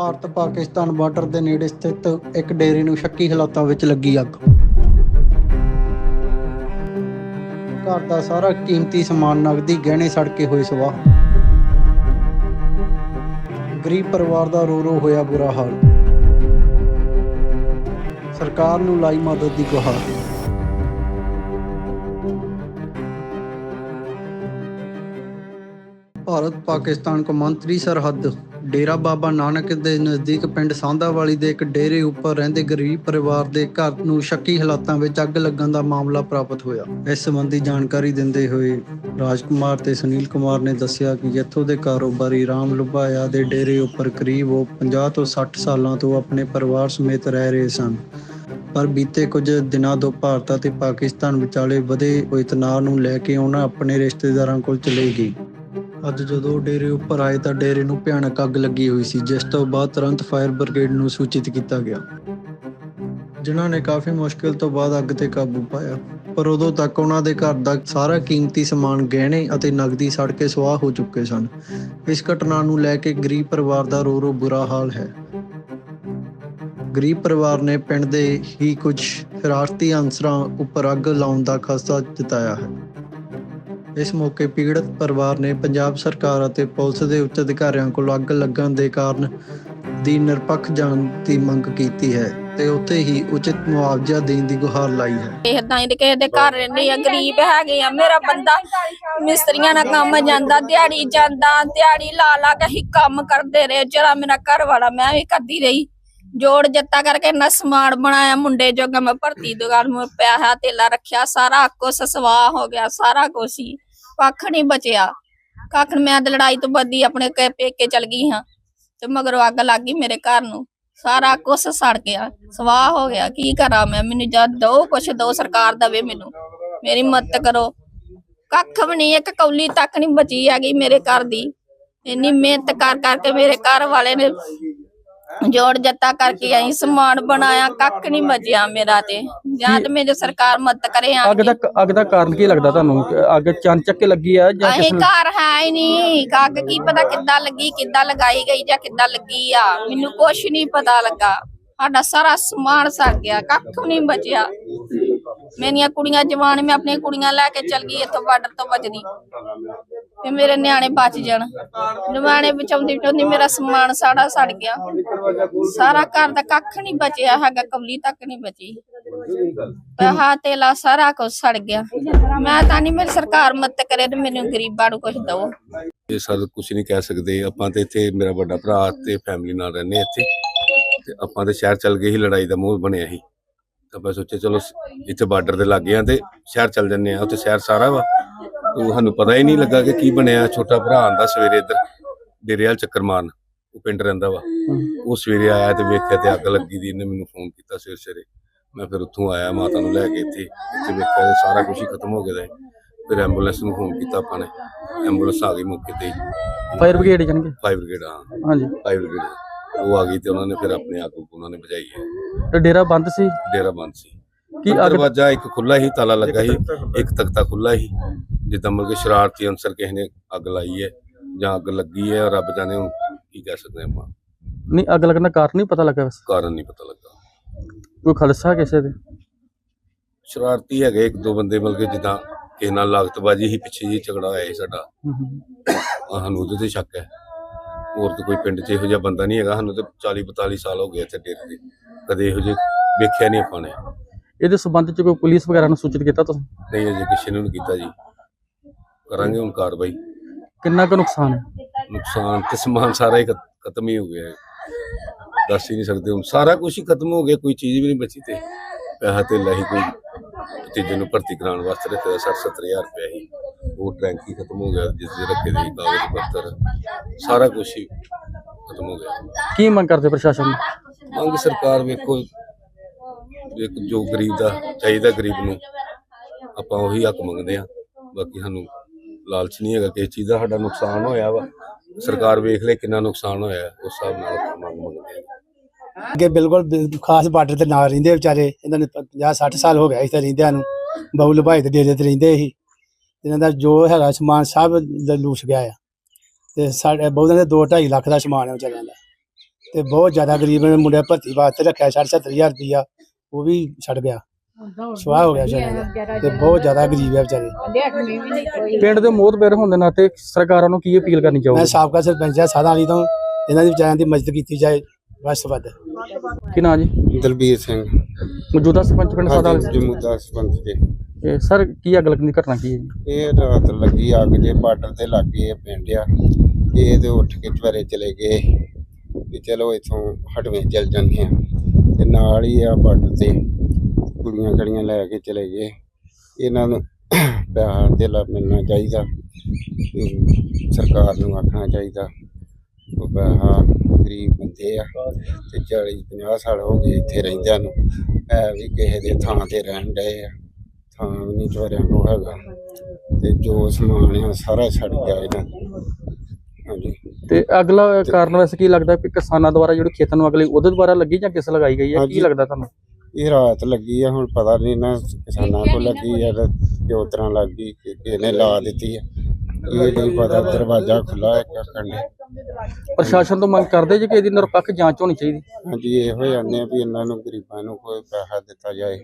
Bharat Pakistan border ਦੇ ਨੇੜੇ ਸਥਿਤ ਇੱਕ ਡੇਰੇ ਨੂੰ ਸ਼ੱਕੀ ਹਾਲਾਤਾਂ ਵਿੱਚ ਲੱਗੀ ਅੱਗ। ਘਰ ਦਾ ਸਾਰਾ ਕੀਮਤੀ ਸਮਾਨ ਨਗਦੀ ਗਹਿਣੇ ਸੜ ਕੇ ਹੋਏ ਸਵਾਹ। ਗਰੀਬ ਪਰਿਵਾਰ ਦਾ ਰੋ ਰੋ ਹੋਇਆ ਬੁਰਾ ਹਾਲ। ਸਰਕਾਰ ਨੂੰ ਲਾਈ ਮਦਦ ਦੀ ਗੁਹਾਰ। ਭਾਰਤ ਪਾਕਿਸਤਾਨ ਕੌਮਾਂਤਰੀ ਸਰਹੱਦ ਡੇਰਾ ਬਾਬਾ ਨਾਨਕ ਦੇ ਨਜ਼ਦੀਕ ਪਿੰਡ ਸਾਂਧਾਵਾਲੀ ਦੇ ਇੱਕ ਡੇਰੇ ਉੱਪਰ ਰਹਿੰਦੇ ਗਰੀਬ ਪਰਿਵਾਰ ਦੇ ਘਰ ਨੂੰ ਸ਼ੱਕੀ ਹਾਲਾਤਾਂ ਵਿੱਚ ਅੱਗ ਲੱਗਣ ਦਾ ਮਾਮਲਾ ਪ੍ਰਾਪਤ ਹੋਇਆ। ਇਸ ਸੰਬੰਧੀ ਜਾਣਕਾਰੀ ਦਿੰਦੇ ਹੋਏ ਰਾਜਕੁਮਾਰ ਤੇ ਸੁਨੀਲ ਕੁਮਾਰ ਨੇ ਦੱਸਿਆ ਕਿ ਇੱਥੋਂ ਦੇ ਕਾਰੋਬਾਰੀ ਰਾਮ ਲੁਬਾਇਆ ਦੇ ਡੇਰੇ ਉੱਪਰ ਕਰੀਬ ਉਹ 50 ਤੋਂ 60 ਸਾਲਾਂ ਤੋਂ ਆਪਣੇ ਪਰਿਵਾਰ ਸਮੇਤ ਰਹਿ ਰਹੇ ਸਨ। ਪਰ ਬੀਤੇ ਕੁਝ ਦਿਨਾਂ ਤੋਂ ਭਾਰਤ ਅਤੇ ਪਾਕਿਸਤਾਨ ਵਿਚਾਲੇ ਵਧੇ ਹੋਏ ਤਣਾਅ ਨੂੰ ਲੈ ਕੇ ਉਹਨਾਂ ਆਪਣੇ ਰਿਸ਼ਤੇਦਾਰਾਂ ਕੋਲ ਚਲੇ ਗਈ ਅੱਜ ਜਦੋਂ ਡੇਰੇ ਉੱਪਰ ਆਏ ਤਾਂ ਡੇਰੇ ਨੂੰ ਭਿਆਨਕ ਅੱਗ ਲੱਗੀ ਹੋਈ ਸੀ, ਜਿਸ ਤੋਂ ਬਾਅਦ ਤੁਰੰਤ ਫਾਇਰ ਬ੍ਰਿਗੇਡ ਨੂੰ ਸੂਚਿਤ ਕੀਤਾ ਗਿਆ, ਜਿਨ੍ਹਾਂ ਨੇ ਕਾਫੀ ਮੁਸ਼ਕਿਲ ਤੋਂ ਬਾਅਦ ਅੱਗ ਤੇ ਕਾਬੂ ਪਾਇਆ। ਪਰ ਉਦੋਂ ਤੱਕ ਉਹਨਾਂ ਦੇ ਘਰ ਦਾ ਸਾਰਾ ਕੀਮਤੀ ਸਮਾਨ ਗਹਿਣੇ ਅਤੇ ਨਗਦੀ ਸੜ ਕੇ ਸੁਆਹ ਹੋ ਚੁੱਕੇ ਸਨ। ਇਸ ਘਟਨਾ ਨੂੰ ਲੈ ਕੇ ਗਰੀਬ ਪਰਿਵਾਰ ਦਾ ਰੋ ਰੋ ਬੁਰਾ ਹਾਲ ਹੈ। ਗਰੀਬ ਪਰਿਵਾਰ ਨੇ ਪਿੰਡ ਦੇ ਹੀ ਕੁਝ ਸ਼ਰਾਰਤੀ ਅਨਸਰਾਂ ਉੱਪਰ ਅੱਗ ਲਾਉਣ ਦਾ ਖਸਤਾ ਜਤਾਇਆ ਹੈ। ਇਸ ਮੌਕੇ ਪੀੜਤ ਪਰਿਵਾਰ ਨੇ ਪੰਜਾਬ ਸਰਕਾਰ ਅਤੇ ਪੁਲਿਸ ਦੇ ਉੱਚ ਅਧਿਕਾਰੀਆਂ ਕੋਲ ਅੱਗ ਲੱਗਣ ਦੇ ਕਾਰਨ ਦੀ ਨਿਰਪੱਖ ਜਾਂਚ ਦੀ ਮੰਗ ਕੀਤੀ ਹੈ ਤੇ ਉੱਥੇ ਹੀ ਉਚਿਤ ਮੁਆਵਜ਼ਾ ਦੇਣ ਦੀ ਗੁਹਾਰ ਲਾਈ ਹੈ। ਇਦਾਂ ਹੀ ਕਿਸੇ ਦੇ ਘਰ ਰਹਿੰਦੇ ਆ ਗਰੀਬ ਹੈਗੇ ਆ, ਮੇਰਾ ਬੰਦਾ ਮਿਸਤਰੀਆਂ ਨਾਲ ਕੰਮ ਜਾਂਦਾ, ਦਿਹਾੜੀ ਜਾਂਦਾ, ਦਿਹਾੜੀ ਲਾ ਲਾ ਕੇ ਹੀ ਕੰਮ ਕਰਦੇ ਰਹੇ, ਜਿਹੜਾ ਮੇਰਾ ਘਰ ਵਾਲਾ, ਮੈਂ ਵੀ ਕਰਦੀ ਰਹੀ। ਜੋੜ ਜੱਤਾ ਕਰਕੇ ਨਾ ਸਮਾਨ ਬਣਾਇਆ, ਮੁੰਡੇ ਜੋਗਾ ਮੈਂ ਭਰਤੀ ਦੁਕਾਨ ਮੈਂ ਪਿਆਹਾ ਤੇਲਾ ਰੱਖਿਆ, ਸਾਰਾ ਕੁਛ ਸਵਾਹ ਹੋ ਗਿਆ, ਸਾਰਾ ਕੁਛ ਹੀ। ਕੱਖ ਨਹੀਂ ਬਚਿਆ। ਕੱਖ ਮੈਂ ਤੇ ਲੜਾਈ ਤੋਂ ਬੱਦੀ ਆਪਣੇ ਕ- ਪੇਕੇ ਚਲ ਗਈ ਹਾਂ ਤੇ ਮਗਰੋਂ ਅੱਗ ਲੱਗ ਗਈ ਮੇਰੇ ਘਰ ਨੂੰ। ਸਾਰਾ ਕੁਛ ਸੜ ਗਿਆ, ਸਵਾਹ ਹੋ ਗਿਆ। ਕੀ ਕਰਾਂ ਮੈਂ? ਮੈਨੂੰ ਜਦ ਦੋ ਕੁਛ ਦੋ ਸਰਕਾਰ ਦਵੇ ਮੈਨੂੰ। ਮੇਰੀ ਮਦਦ ਕਰੋ। ਕੱਖ ਵੀ ਨਹੀਂ, ਇੱਕ ਕੌਲੀ ਤੱਕ ਨਹੀਂ ਬਚੀ ਹੈਗੀ ਮੇਰੇ ਘਰ ਦੀ। ਇੰਨੀ ਮਿਹਨਤ ਕਰ, ਕਰਕੇ ਮੇਰੇ ਘਰ ਵਾਲੇ ਨੇ ਜੋੜ ਜੱਤਾ ਕਰਕੇ ਆਈ ਸਮਾਨ ਬਣਾਇਆ ਕੱਖ ਨਹੀਂ ਬਚਿਆ ਮੇਰਾ ਤੇ। ਜਾਂ ਤੇ ਮੇਰੀ ਸਰਕਾਰ ਮਦਦ ਕਰੇ ਆ ਅੱਗ ਦਾ ਅੱਗ ਦਾ ਕਾਰਨ ਕੀ ਲੱਗਦਾ ਤੁਹਾਨੂੰ? ਅੱਗ ਚੰਨ ਚੱਕ ਕੇ ਲੱਗੀ ਆ ਜਾਂ ਕਿਸ ਨੇ ਘਰ ਹੈ ਹੀ ਨਹੀਂ। ਅੱਗ ਕੀ ਪਤਾ ਕਿੱਦਾਂ ਲੱਗੀ ਕਿੱਦਾਂ ਲਗਾਈ ਗਈ ਜਾਂ ਕਿੱਦਾਂ ਲੱਗੀ ਆ। ਮੈਨੂੰ ਕੁਛ ਨਹੀਂ ਪਤਾ ਲੱਗਾ। ਸਾਡਾ ਸਾਰਾ ਸਮਾਨ ਸੜ ਗਿਆ ਕੱਖ ਨਹੀਂ ਬਚਿਆ। ਮੇਰੀਆਂ ਕੁੜੀਆਂ ਜਵਾਨ ਮੈਂ ਆਪਣੀਆਂ ਕੁੜੀਆਂ ਲੈ ਕੇ ਚਲ ਗਈ ਇੱਥੋਂ ਬਾਰਡਰ ਤੋਂ ਬਚਦੀ ਤੇ ਮੇਰੇ ਨਿਆਣੇ ਬਚ ਜਾਣ। ਨਿਆਣੇ ਬਚਾਉਂਦੀ ਬਚਾਉਂਦੀ ਮੇਰਾ ਸਮਾਨ ਸਾੜਾ ਸੜ ਗਿਆ। ਸਾਰਾ ਘਰ ਦਾ ਕੱਖ ਨਹੀਂ ਬਚਿਆ, ਹੈਗਾ ਕਵਲੀ ਤੱਕ ਨਹੀਂ ਬਚੀ। ਪੈਸਾ, ਤੇਲਾ ਸਾਰਾ ਕੁਝ ਸੜ ਗਿਆ। ਮੈਂ ਤਾਂ ਨਹੀਂ ਮੇਰੀ ਸਰਕਾਰ ਮਦਦ ਕਰੇ ਤੇ ਮੈਨੂੰ ਗਰੀਬਾਂ ਨੂੰ ਕੁਝ ਦਵੋ। ਇਹ ਸਰ ਕੁਝ ਨਹੀਂ ਕਹਿ ਸਕਦੇ। ਆਪਾਂ ਤੇ ਇੱਥੇ ਮੇਰਾ ਵੱਡਾ ਭਰਾ ਤੇ ਫੈਮਿਲੀ ਨਾਲ ਰਹਿੰਦੇ ਇੱਥੇ। ਤੇ ਆਪਾਂ ਤੇ ਸ਼ਹਿਰ ਚੱਲ ਗਏ ਸੀ, ਲੜਾਈ ਦਾ ਮੂੰਹ ਬਣਿਆ ਸੀ। ਤਾਂ ਆਪਾਂ ਸੋਚਿਆ ਚਲੋ, ਇੱਥੇ ਬਾਰਡਰ ਦੇ ਲੱਗੇ ਆ ਤੇ ਸ਼ਹਿਰ ਚੱਲ ਜੰਨੇ ਆ ਉੱਥੇ ਸ਼ਹਿਰ ਸਾਰਾ ਵਾ। ਤੇ ਸਾਨੂੰ ਪਤਾ ਹੀ ਨਹੀਂ ਲੱਗਾ ਕਿ ਕੀ ਬਣਿਆ। ਛੋਟਾ ਭਰਾ ਆਂਦਾ ਸਵੇਰੇ ਇੱਧਰ ਡੇਰੇ ਵਾਲ ਚੱਕਰ ਮਾਰਨ। ਉਹ ਪਿੰਡ ਰਹਿੰਦਾ ਵਾ। ਉਹ ਸਵੇਰੇ ਆਇਆ ਤੇ ਵੇਖਿਆ ਤੇ ਅੱਗ ਲੱਗੀ ਦੀ। ਇਹਨੇ ਮੈਨੂੰ ਫੋਨ ਕੀਤਾ ਸਵੇਰੇ ਸਵੇਰੇ। ਮੈਂ ਫਿਰ ਉੱਥੋਂ ਆਇਆ ਮਾਤਾ ਨੂੰ ਲੈ ਕੇ ਇੱਥੇ। ਇੱਥੇ ਵੇਖਿਆ ਤੇ ਸਾਰਾ ਕੁਝ ਹੀ ਖਤਮ ਹੋ ਗਿਆ। ਫਿਰ ਐਂਬੂਲੈਂਸ ਨੂੰ ਫੋਨ ਕੀਤਾ ਆਪਾਂ ਨੇ। ਐਂਬੂਲੈਂਸ ਆ ਗਈ ਮੌਕੇ ਤੇ ਫਾਇਰ ਬ੍ਰਿਗੇਡ ਜਾਣਗੇ? ਫਾਈਵ ਬ੍ਰਿਗੇਡ ਹਾਂ। ਹਾਂਜੀ। ਫਾਈਵ ਬ੍ਰਿਗੇਡ ਉਹ ਆ ਗਈ ਤੇ ਉਹਨਾਂ ਨੇ ਫਿਰ ਆਪਣੇ ਆਪ ਨੂੰ ਉਹਨਾਂ ਨੇ ਬਚਾਈ ਹੈ। ਤੇ ਡੇਰਾ ਬੰਦ ਸੀ? ਡੇਰਾ ਬੰਦ ਸੀ। ਕੀ ਦਰਵਾਜ਼ਾ ਇੱਕ ਖੁੱਲਾ ਹੀ ਤਾਲਾ ਲੱਗਾ ਸੀ ਇੱਕ ਤਖਤਾ ਖੁੱਲਾ ਸੀ ਜਿੱਦਾਂ ਮਤਲਬ ਕਿ ਸ਼ਰਾਰਤੀ ਅਨਸਰ ਕਿਸੇ ਨੇ ਅੱਗ ਲਾਈ ਹੈ ਜਾਂ ਅੱਗ ਲੱਗੀ ਹੈ ਰੱਬ ਜਾਣੇ ਹੁਣ ਕੀ ਕਹਿ ਸਕਦੇ ਆਪਾਂ। ਨਹੀਂ ਅੱਗ ਲੱਗਣ ਦਾ ਕਾਰਨ ਨਹੀਂ ਪਤਾ ਲੱਗਾ ਵੈਸੇ? ਕਾਰਨ ਨਹੀਂ ਪਤਾ ਲੱਗਾ। ਕੋਈ ਖਲਸਾ ਕਿਸੇ ਦੇ? ਸ਼ਰਾਰਤੀ ਹੈਗੇ ਇੱਕ ਦੋ ਬੰਦੇ ਮਤਲਬ ਕਿ ਜਿੱਦਾਂ ਕਿਸੇ ਨਾਲ ਲਾਗਤਬਾਜੀ ਹੀ ਪਿੱਛੇ ਜੀ ਝਗੜਾ ਹੋਇਆ ਸੀ ਸਾਡਾ। ਆਹ ਸਾਨੂੰ ਉਹਦੇ ਤੇ ਸ਼ੱਕ ਹੈ। ਹੋਰ ਤਾਂ ਕੋਈ ਪਿੰਡ 'ਚ ਇਹੋ ਜਿਹਾ ਬੰਦਾ ਨਹੀਂ ਹੈਗਾ ਸਾਨੂੰ ਤੇ 40 42 ਸਾਲ ਹੋ ਗਏ ਇੱਥੇ ਡੇਰੇ ਦੇ। ਕਦੇ ਇਹੋ ਜਿਹੇ ਵੇਖਿਆ ਨਹੀਂ ਆਪਾਂ ਨੇ। ਇਹਦੇ ਸੰਬੰਧ ਚ ਕੋਈ ਪੁਲਿਸ ਵਗੈਰਾ ਨੂੰ ਸੂਚਿਤ ਕੀਤਾ ਤੁਸੀਂ? ਨਹੀਂ ਅਜੇ ਕਿਸੇ ਨੇ ਨਹੀਂ ਕੀਤਾ ਜੀ। ਕਰਾਂਗੇ ਹੁਣ ਕਾਰਵਾਈ। ਕਿੰਨਾ ਕੁ ਨੁਕਸਾਨ ਹੈ? ਨੁਕਸਾਨ ਤੇ ਸਮਾਨ ਸਾਰਾ ਹੀ ਖਤ- ਖਤਮ ਹੀ ਹੋ ਗਿਆ ਹੈ। ਦੱਸ ਹੀ ਨਹੀਂ ਸਕਦੇ ਹੁਣ। ਸਾਰਾ ਕੁਝ ਹੀ ਖਤਮ ਹੋ ਗਿਆ ਕੋਈ ਚੀਜ਼ ਵੀ ਨਹੀਂ ਬਚੀ ਤੇ। ਪੈਸਾ ਤੇ ਹੀ ਕੋਈ ਤੀਜੇ ਨੂੰ ਭਰਤੀ ਕਰਾਉਣ ਵਾਸਤੇ ਰੱਖਿਆ 60 70000 ਰੁਪਇਆ ਹੀ। ਉਹ ਹੀ ਖਤਮ ਹੋ ਗਿਆ ਜਿਸ ਦੇ ਰੱਖੇ ਦੇ ਸੀ ਕਾਗਜ਼ ਪੱਤਰ ਸਾਰਾ ਕੁਝ ਹੀ ਖਤਮ ਹੋ ਗਿਆ। ਕੀ ਮੰਗ ਕਰਦੇ ਪ੍ਰਸ਼ਾਸਨ ਨੂੰ? ਮੰਗ ਸਰਕਾਰ ਵੇਖੋ ਇੱਕ ਜੋ ਗਰੀਬ ਦਾ ਚਾਹੀਦਾ ਗਰੀਬ ਨੂੰ ਆਪਾਂ ਉਹੀ ਹੱਕ ਮੰਗਦੇ ਆ ਬਾਕੀ ਸਾਨੂੰ ਲਾਲਚ ਨਹੀਂ ਹੈਗਾ ਕਿਸੇ ਚੀਜ਼ ਦਾ, ਸਾਡਾ ਨੁਕਸਾਨ ਹੋਇਆ ਵਾ। ਸਰਕਾਰ ਵੇਖ ਲੈ ਕਿੰਨਾ ਨੁਕਸਾਨ ਹੋਇਆ, ਉਸ ਹਿਸਾਬ ਨਾਲ ਆਪਾਂ ਮੰਗ ਮੰਗਦੇ ਆ ਅੱਗੇ ਬਿਲਕੁਲ ਬਿਲ- ਖਾਸ ਬਾਰਡਰ ਤੇ ਨਾਲ ਰਹਿੰਦੇ ਵਿਚਾਰੇ, ਇਹਨਾਂ ਨੇ 50 60 ਸਾਲ ਹੋ ਗਿਆ ਇੱਥੇ ਰਹਿੰਦਿਆਂ ਨੂੰ। ਬਹੂ ਲਭਾਈ ਦੇ ਡੇਰੇ ਤੇ ਰਹਿੰਦੇ ਸੀ। ਇਹਨਾਂ ਦਾ ਜੋ ਹੈਗਾ ਸਮਾਨ ਸਭ ਲ- ਲੂਸ ਗਿਆ ਆ। ਤੇ ਸਾਡੇ ਬਹੁਤਾਂ ਦੇ 2 2.5 ਲੱਖ ਦਾ ਸਮਾਨ ਹੈ ਵਿਚਾਰਿਆਂ ਦਾ। ਤੇ ਬਹੁਤ ਜ਼ਿਆਦਾ ਗਰੀਬ ਨੇ ਮੁੰਡੇ ਭਰਤੀ ਵਾਸਤੇ ਰੱਖਿਆ 70000 ਰੁਪਇਆ ਉਹ ਵੀ ਛੱਡ ਗਿਆ। ਸਵਾਹ ਹੋ ਗਿਆ ਵਿਚਾਰੇ ਤੇ ਬਹੁਤ ਜ਼ਿਆਦਾ ਗਰੀਬ ਹੈ ਵਿਚਾਰੇ। ਪਿੰਡ ਦੇ ਮੋਹਤਬਰ ਹੋਣ ਦੇ ਨਾਤੇ ਸਰਕਾਰਾਂ ਨੂੰ ਕੀ ਅਪੀਲ ਕਰਨੀ ਮੈਂ ਚਾਹੋਗੇ ਸਾਬਕਾ ਸਰਪੰਚ ਆ ਸਾਦਾ ਵਾਲੀ ਤੋਂ ਇਹਨਾਂ ਦੀ ਵਿਚਾਰਿਆਂ ਦੀ ਮਦਦ ਕੀਤੀ ਜਾਏ ਤੋਂ ਵੱਧ। ਕੀ ਨਾਂ ਜੀ? ਦਲਬੀਰ ਸਿੰਘ। ਮੌਜੂਦਾ ਸਰਪੰਚ ਪਿੰਡ ਸਾਦਾ ਹਾਂਜੀ ਜਮੂਦਾ ਸਰਪੰਚ ਜੀ। ਇਹ ਸਰ ਕੀ ਅੱਗ ਲੱਗਣ ਦੀ ਘਟਨਾ ਕੀ ਹੈ ਜੀ? ਇਹ ਰਾਤ ਲੱਗੀ ਅੱਗ ਜੇ ਬਾਰਡਰ ਤੇ ਲੱਗੇ ਇਹ ਪਿੰਡ ਆ। ਇਹ ਤੇ ਉੱਠ ਕੇ ਚਵਰੇ ਚਲੇ ਗਏ। ਵੀ ਚਲੋ ਇਥੋਂ ਹਟਵੇਂ ਚੱਲ ਜਾਂਦੇ ਆ। ਤੇ ਨਾਲ ਹੀ ਆ ਬਾਰਡਰ ਤੇ। ਕੁੜੀਆਂ ਕੜੀਆਂ ਲੈ ਕੇ ਚਲੇ ਗਏ। ਇਹਨਾਂ ਨੂੰ ਪਿਆਰ ਦੇਲਾ ਮਿਲਣਾ ਚਾਹੀਦਾ ਸਰਕਾਰ ਨੂੰ ਆਖਣਾ ਚਾਹੀਦਾ ਉਹ ਪੈਸਾ ਗਰੀਬ ਬੰਦੇ ਆ ਤੇ 40 50 ਸਾਲ ਹੋ ਗਏ ਇੱਥੇ ਰਹਿੰਦਿਆਂ ਨੂੰ। ਐ ਵੀ ਕਿਸੇ ਦੇ ਥਾਂ ਤੇ ਰਹਿਣ ਡਏ ਆ ਥਾਂ ਵੀ ਨਹੀਂ ਚੋਰਿਆਂ ਕੋ ਹੈਗਾ। ਤੇ ਜੋ ਸਮਾਨ ਆ ਸਾਰਾ ਛੱਡ ਗਿਆ ਇਹਨਾਂ। ਹਾਂਜੀ। ਤੇ ਅਗਲਾ ਕਾਰਨ ਵੈਸੇ ਕੀ ਲੱਗਦਾ ਕਿ ਕਿਸਾਨਾਂ ਦੁਆਰਾ ਜਿਹੜੇ ਖੇਤਾਂ ਨੂੰ ਅਗਲੇ ਉਹਦੇ ਦੁਆਰਾ ਲੱਗੀ ਜਾਂ ਕਿਸ ਲਗਾਈ ਗਈ ਹੈ? ਕੀ। ਲੱਗਦਾ ਤੁਹਾਨੂੰ? ਇਹ ਰਾਤ ਲੱਗੀ ਆ ਹੁਣ ਪਤਾ ਨਹੀਂ ਨਾ ਕਿਸਾਨਾਂ ਕੋ ਲੱਗੀ ਆ ਤੇ ਕਿਉਂ ਤਰ੍ਹਾਂ ਲੱਗੀ ਕਿ ਕਿਹਨੇ ਲਾ ਦਿੱਤੀ ਆ। ਇਹ ਨਹੀਂ ਪਤਾ ਦਰਵਾਜ਼ਾ ਖੁੱਲਾ ਹੈ ਕੰਨੇ ਪ੍ਰਸ਼ਾਸਨ ਤੋਂ ਮੰਗ ਕਰਦੇ ਜੇ ਕਿ ਇਹਦੀ ਨਿਰਪੱਖ ਜਾਂਚ ਹੋਣੀ ਚਾਹੀਦੀ। ਹਾਂਜੀ ਇਹੋ ਜਾਂਦੇ ਆ ਵੀ ਇਹਨਾਂ ਨੂੰ ਗਰੀਬਾਂ ਨੂੰ ਕੋਈ ਪੈਸਾ ਦਿੱਤਾ ਜਾਏ।